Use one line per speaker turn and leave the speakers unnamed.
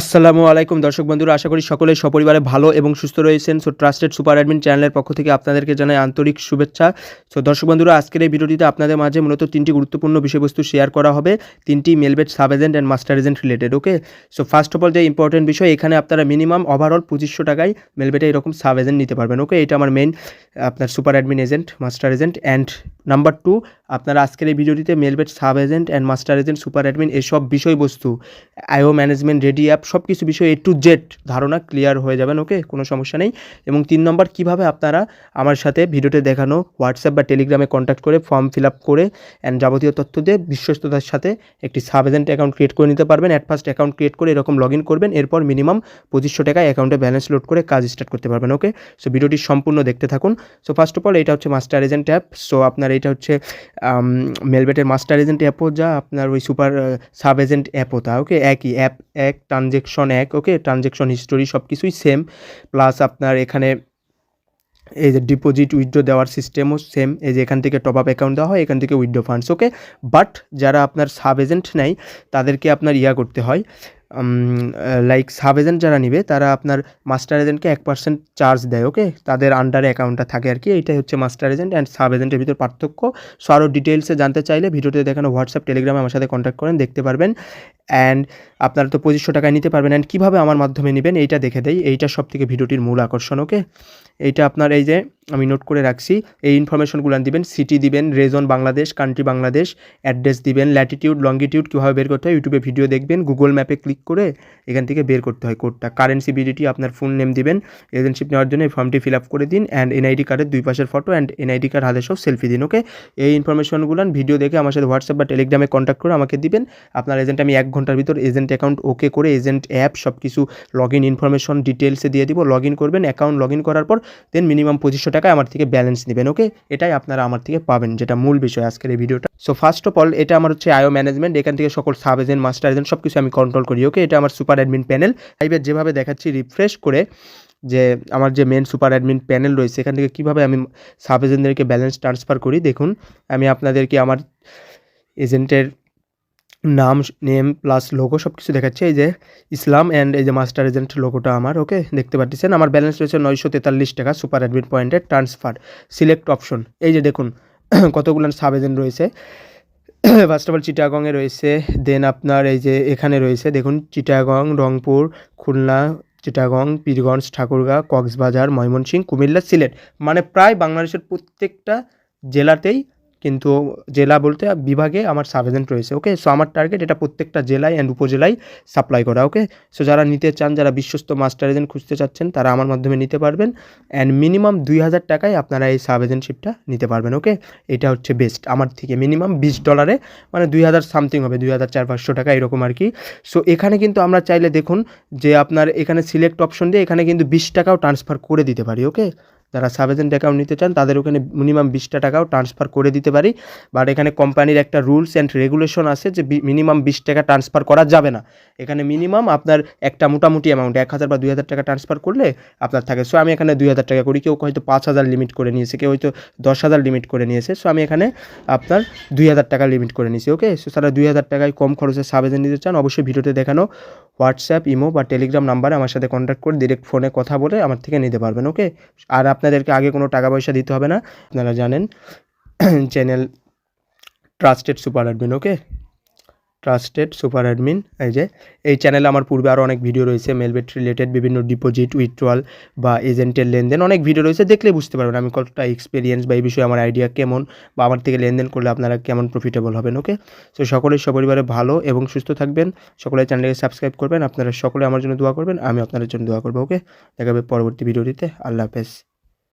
আসসালামু আলাইকুম দর্শক বন্ধুরা, আশা করি সকলে সপরিবারে ভালো এবং সুস্থ রয়েছেন। সো ট্রাস্টেড সুপার অ্যাডমিন চ্যানেলের পক্ষ থেকে আপনাদেরকে জানাই আন্তরিক শুভেচ্ছা। সো দর্শক বন্ধুরা, আজকের এই ভিডিওটিতে আপনাদের মাঝে মূলত তিনটি গুরুত্বপূর্ণ বিষয়বস্তু শেয়ার করা হবে। তিনটি Melbet sub agent and master agent related okay so first of all যে ইম্পর্টেন্ট বিষয়, এখানে আপনারা মিনিমাম ওভারঅল পঁচিশশো টাকায় মেলবেটে এরকম সাব এজেন্ট নিতে পারবেন ওকে এটা আমার মেইন আপনার super admin agent master agent and number two আপনারা আজকের এই ভিডিওটিতে Melbet sub agent and master agent super admin এসব বিষয়বস্তু আইও ম্যানেজমেন্ট রেডি অ্যাপ সব কিছু বিষয় এ টু জেড ধারণা ক্লিয়ার হয়ে যাবেন ওকে কোনো সমস্যা নেই। এবং তিন নম্বর, কীভাবে আপনারা আমার সাথে ভিডিওতে দেখানো হোয়াটসঅ্যাপ বা টেলিগ্রামে কন্ট্যাক্ট করে ফর্ম ফিল আপ করে অ্যান্ড যাবতীয় তথ্য দিয়ে বিশ্বস্ততার সাথে একটি সাব এজেন্ট অ্যাকাউন্ট ক্রিয়েট করে নিতে পারবেন। অ্যাট ফার্স্ট অ্যাকাউন্ট ক্রিয়েট করে এরকম লগ ইন করবেন, এরপর মিনিমাম পঁচিশশো টাকায় অ্যাকাউন্টে ব্যালেন্স লোড করে কাজ স্টার্ট করতে পারবেন ওকে সো ভিডিওটি সম্পূর্ণ দেখতে থাকুন। সো ফার্স্ট অফ অল এটা হচ্ছে মাস্টার এজেন্ট অ্যাপ সো আপনার এটা হচ্ছে মেলবেটের মাস্টার এজেন্ট অ্যাপও যা, আপনার ওই সুপার সাব এজেন্ট অ্যাপও তা ওকে একই অ্যাপ এক ট্রানজেকশন এক ওকে ট্রানজেকশন হিস্টোরি সব কিছুই সেম প্লাস আপনার এখানে এই যে ডিপোজিট উইথড্র দেওয়ার সিস্টেমও সেম এই যে এখান থেকে টপ আপ অ্যাকাউন্ট দেওয়া হয়, এখান থেকে উইথড্র ফান্ডস ওকে বাট যারা আপনার সাব এজেন্ট নেয়, তাদেরকে আপনার ইয়া করতে হয় লাইক সাব এজেন্ট যারা নিবে, তারা আপনার মাস্টার এজেন্টকে এক পার্সেন্ট চার্জ দেয় ওকে তাদের আন্ডারে অ্যাকাউন্টটা থাকে আর কি, এইটাই হচ্ছে মাস্টার এজেন্ট অ্যান্ড সাব এজেন্টের ভিতর পার্থক্য। সো আরও ডিটেলসে জানতে চাইলে ভিডিওতে দেখানো হোয়াটসঅ্যাপ টেলিগ্রামে আমার সাথে কন্ট্যাক্ট করেন, দেখতে পারবেন। অ্যান্ড আপনারা তো পঁচিশশো টাকায় নিতে পারবেন। অ্যান্ড কীভাবে আমার মাধ্যমে নেবেন, এইটা দেখে দেয় এইটা সব থেকে ভিডিওটির মূল আকর্ষণ ওকে এইটা আপনার এই যে আমি নোট করে রাখছি, এই ইনফরমেশনগুলো দিবেন সিটি দিবেন region Bangladesh country Bangladesh address দিবেন ল্যাটিটিউড লঙ্গিটিউড কীভাবে বের করতে হয় ইউটিউবে ভিডিও দেখবেন গুগল ম্যাপে ক্লিক করে এখান থেকে বের করতে হয় কোডটা কারেন্সি বিডিটি আপনার ফুল নেম দিবেন এজেন্টশিপ নেওয়ার জন্য এই ফর্মটি ফিল আপ করে দিন অ্যান্ড এনআইডি কার্ডের দুই পাশের ফটো অ্যান্ড এনআইডি কার্ড হাতে সব সেলফি দিন ওকে এই ইনফরমেশনগুলো ভিডিও দেখে আমার সাথে হোয়াটসঅ্যাপ বা টেলিগ্রামে কন্ট্যাক্ট করে আমাকে দিবেন। আপনার এজেন্ট আমি এক ঘণ্টার ভিতর এজেন্ট অ্যাকাউন্ট ওকে করে এজেন্ট অ্যাপ সব কিছু লগ ইন ইনফরমেশন ডিটেলসে দিয়ে দিব লগ ইন করবেন অ্যাকাউন্ট লগ ইন করার পর দেন মিনিমাম পঁচিশশো টাকায় আমার থেকে ব্যালেন্স নেবেন ওকে এটাই আপনারা আমার থেকে পাবেন, যেটা মূল বিষয় আজকের এই ভিডিওটা সো ফার্স্ট অফ অল এটা আমার হচ্ছে আয়ো ম্যানেজমেন্ট এখান থেকে সকল সাব এজেন্ট মাস্টার এজেন্ট সব কিছু আমি কন্ট্রোল করি ওকে এটা আমার সুপার অ্যাডমিন প্যানেল টাইপের যেভাবে দেখাচ্ছি রিফ্রেশ করে যে আমার যে মেন সুপার অ্যাডমিন প্যানেল রয়েছে, এখান থেকে কীভাবে আমি সাব এজেন্টদেরকে ব্যালেন্স ট্রান্সফার করি, দেখুন। আমি আপনাদেরকে আমার এজেন্টের নাম নেম প্লাস লোগো সব কিছু দেখাচ্ছে। এই যে ইসলাম অ্যান্ড এই যে মাস্টার এজেন্ট লোগোটা আমার ওকে দেখতে পাচ্ছেন আমার ব্যালেন্স রয়েছে নয়শো তেতাল্লিশ টাকা সুপার অ্যাডমিট পয়েন্টের ট্রান্সফার সিলেক্ট অপশন এই যে দেখুন কতগুলো সাব এজেন্ট রয়েছে। ফার্স্ট অফ অল চিটাগংয়ে রয়েছে। দেন আপনার এই যে এখানে রয়েছে, দেখুন চিটাগং রংপুর খুলনা চিটাগং পীরগঞ্জ ঠাকুরগাঁ কক্সবাজার ময়মনসিংহ কুমিল্লা সিলেট মানে প্রায় বাংলাদেশের প্রত্যেকটা জেলাতেই কিন্তু জেলা বলতে বিভাগে আমার সাব এজেন্ট রয়েছে ওকে সো আমার টার্গেট এটা প্রত্যেকটা জেলায় অ্যান্ড উপজেলায় সাপ্লাই করা ওকে সো যারা নিতে চান, যারা বিশ্বস্ত মাস্টার এজেন্ট খুঁজতে চাচ্ছেন, তারা আমার মাধ্যমে নিতে পারবেন অ্যান্ড মিনিমাম দুই হাজার টাকায় আপনারা এই সাব এজেন্টশিপটা নিতে পারবেন ওকে এটা হচ্ছে বেস্ট আমার থেকে মিনিমাম বিশ ডলারে মানে দুই হাজার সামথিং হবে, দুই হাজার চার পাঁচশো টাকা এরকম আর কি। সো এখানে কিন্তু আমরা চাইলে দেখুন যে আপনার এখানে সিলেক্ট অপশন দিয়ে এখানে কিন্তু বিশ টাকাও ট্রান্সফার করে দিতে পারি ওকে যারা সাব এজেন্ট অ্যাকাউন্ট নিতে চান, তাদের ওখানে মিনিমাম বিশটা টাকাও ট্রান্সফার করে দিতে পারি। বাট এখানে কোম্পানির একটা রুলস অ্যান্ড রেগুলেশন আছে যে মিনিমাম বিশ টাকা ট্রান্সফার করা যাবে না। এখানে মিনিমাম আপনার একটা মোটামুটি অ্যামাউন্ট এক হাজার বা দুই হাজার টাকা ট্রান্সফার করলে আপনার থাকে। সো আমি এখানে দুই হাজার টাকা করি। কেউ হয়তো পাঁচ হাজার লিমিট করে নিয়েছে, কেউ হয়তো দশ হাজার লিমিট করে নিয়েছে। সো আমি এখানে আপনার দুই হাজার টাকা লিমিট করে নিয়েছি ওকে সো তারা দুই হাজার টাকায় কম খরচে সাব এজেন্ট নিতে চান, অবশ্যই ভিডিওতে দেখানো হোয়াটসঅ্যাপ, ইমো বা টেলিগ্রাম নাম্বারে আমার সাথে কন্ট্যাক্ট করে ডিরেক্ট ফোনে কথা বলে আমার থেকে নিতে পারবেন ওকে আর আপনাদেরকে আগে কোনো টাকা পয়সা দিতে হবে না। আপনারা জানেন channel trusted super admin okay trusted super admin এই যে। এই চ্যানেলে আমার পূর্বে আরও অনেক ভিডিও রয়েছে মেলবেট রিলেটেড বিভিন্ন ডিপোজিট উইথড্রয়াল বা এজেন্টের লেনদেন। অনেক ভিডিও রয়েছে, দেখলে বুঝতে পারবেন আমি কতটা এক্সপিরিয়েন্স বা এই বিষয়ে আমার আইডিয়া কেমন বা আমার থেকে লেনদেন করলে আপনারা কেমন প্রফিটেবল হবেন ওকে সো সকলেই সপরিবারে ভালো এবং সুস্থ থাকবেন। সকলে চ্যানেলকে সাবস্ক্রাইব করবেন। আপনারা সকলে আমার জন্য দোয়া করবেন, আমি আপনাদের জন্য দোয়া করব ওকে দেখাবে পরবর্তী ভিডিওটিতে আল্লাহ হাফেজ।